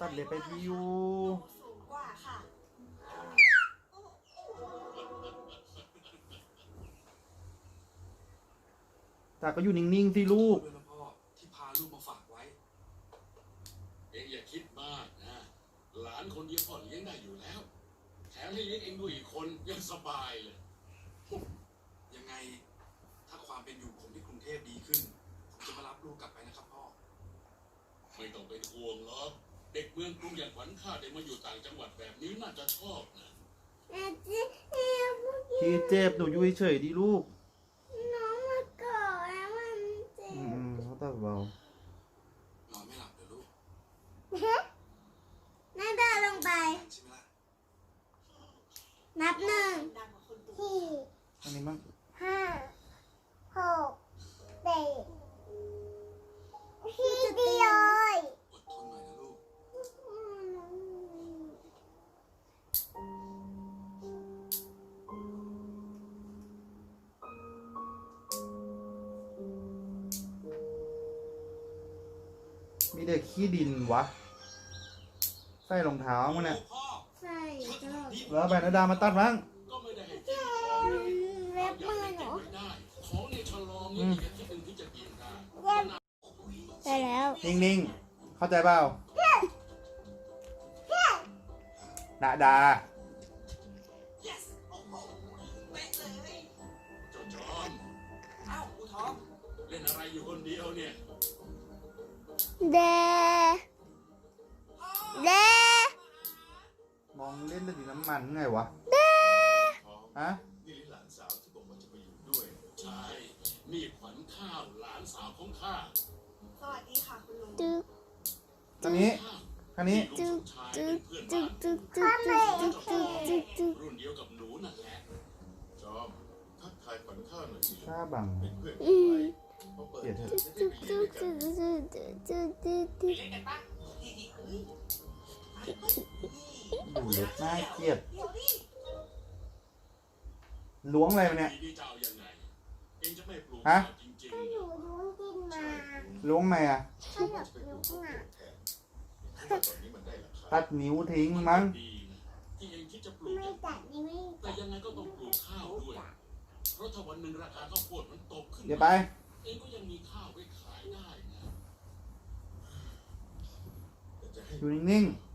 ตัดเล็บไปที่อยู่สูงกว่าค่ะ ตาก็อยู่นิ่งๆสิลูก ด้วยนะพ่อที่พาลูกมาฝากไว้ เองอย่าคิดมากนะ หลานคนเดียวพ่อเลี้ยงได้อยู่แล้ว แถมให้เลี้ยงเองด้วยอีกคนยังสบายเลย ยังไง ถ้าความเป็นอยู่ผมที่กรุงเทพดีขึ้น ผมจะมารับลูกกลับไปนะครับพ่อ ไม่ต้องเป็นห่วงหรอก เด็กเมืองกรุงอย่างขวัญข้าได้มาอยู่ต่างจังหวัดแบบนี้น่าจะชอบนะที่เจ็บหนูอยู่เฉยๆดิลูกน้องมาก่อแล้วมันเจ็อืบมเขาตัดเบานอนไม่หลับเดี๋ยวลูกน่าเดินลงไป ใช่ไหมล่ะนับหนึ่งดังกว่าคนตัวสี่อันนี้มั้งห้า มีเด็กขี้ดินวะ ใส่รองเท้ามั้งเนี่ยพ่อใส่ตลอดแล้วเอาใบนาดามาตัดมั้งก็ไม่ได้ให้กินของนะเล็บอยากมือให้หเก็นูบไว้ได้ของในชะลอมีอืมอีกอาทิตย์หนึ่งที่จะกินได้ใส่แล้ว นิ่งๆ เข้าใจเปล่านาดา yes โอ้โหเป๊ะเลยเจ้าจอมเอ้าอูท้องเล่นอะไรอยู่คนเดียวเนี่ย เดเดมองเล่นแต่ดินน้ำมันไงวะท้องฮะนี่หลานสาวที่บอกว่าจะไปอยู่ด้วย ใช่ นี่ขวัญข้าวหลานสาวของข้า สวัสดีค่ะคุณลุงจึ๊กทางนี้ข้าวทางนี้ลูกสมชายเป็นเพื่อนจึ๊บ้ากนจึ๊กจึ๊กจึ๊กจึ๊กจึ๊กจึ๊กจึ๊กรุ่นเดียวกับหนูนั่นแหละ จอมทักทายขวัญข้าวหน่อยสิข้าบังเป็นเพื่อน เล็บน่าเกลียดเดี๋ยวดิล้วงอะไรมาเนี่ยทีนี้จะเอายังไงเองจะไม่ปลูกฮะข้าวจริงหๆเหรนูอรู้กินมาล้วงไหมอะขนมยุกหนาเพราะว่าตอนนี้มันได้ราคาตัดนิ้วทิ้งมั้งดีนะที่เองคิดจะปลูกไม่จัดนี่ไม่แต่ยังไงก็ต้องปลูกข้าวด้วยเพราะถ้าวันหนึ่งราคาข้าวโพดมันตกขึ้นเดี๋ยวไปเองก็ยังมีข้าวไว้ขายได้นะแต่จะให้อยู่นิ่งเ